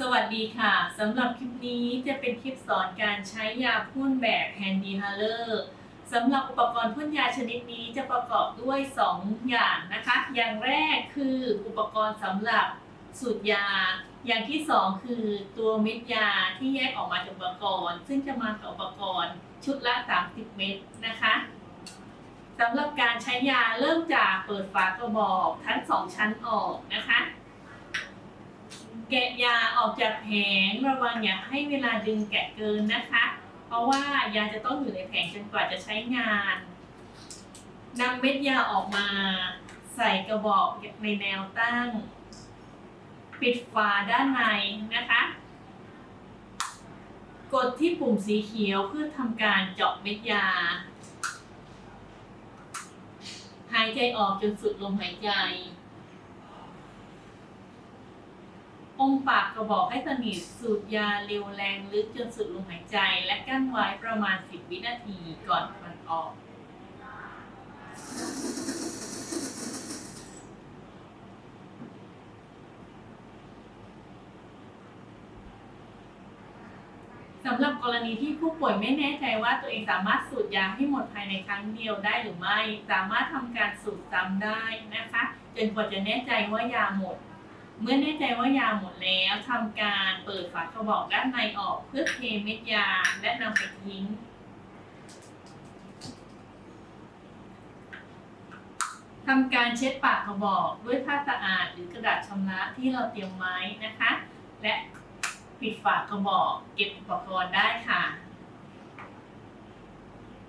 สวัสดีค่ะ สำหรับคลิปนี้จะเป็นคลิปสอนการใช้ยาพ่นแบบ Handy h a l e r สำหรับอุปกรณ์พ่นยาชนิดนี้จะประกอบด้วย 2 อย่างนะคะ อย่างแรกคืออุปกรณ์สำหรับสูตรยา อย่างที่ 2 คือตัวเม็ดยาที่แยกออกมาจากอุปกรณ์ ซึ่งจะมากับอุปกรณ์ชุดละ 30 เม็ดนะคะสำหรับการใช้ยาเริ่มจากเปิดฝากระบอกทั้งสองชั้นออกนะคะ แกะยาออกจากแผงระวังอย่าให้เวลาดึงแกะเกินนะคะ เพราะว่ายาจะต้องอยู่ในแผงจนกว่าจะใช้งานนำเม็ดยาออกมา ใส่กระบอกในแนวตั้ง ปิดฝาด้านในนะคะ กดที่ปุ่มสีเขียวเพื่อทำการเจาะเม็ดยา หายใจออกจนสุดลมหายใจ องปากกระบอกให้สนิทสูดยาเร็วแรงลึกจนสุดลมหายใจ และกั้นไว้ประมาณ 10 วินาทีก่อนมันออกสำหรับกรณีที่ผู้ป่วยไม่แน่ใจว่าตัวเองสามารถสูดยาให้หมดภายในครั้งเดียวได้หรือไม่ สามารถทำการสูดซ้ำได้นะคะ จนกว่าจะแน่ใจว่ายาหมด เมื่อแน่ใจว่ายาหมดแล้วทำการเปิดฝากระบอกด้านในออกเพื่อเทเม็ดยาและนำไปทิ้ง ทำการเช็ดปากกระบอกด้วยผ้าสะอาดหรือกระดาษชำระที่เราเตรียมไว้นะคะ และปิดฝากระบอกเก็บอุปกรณ์ได้ค่ะ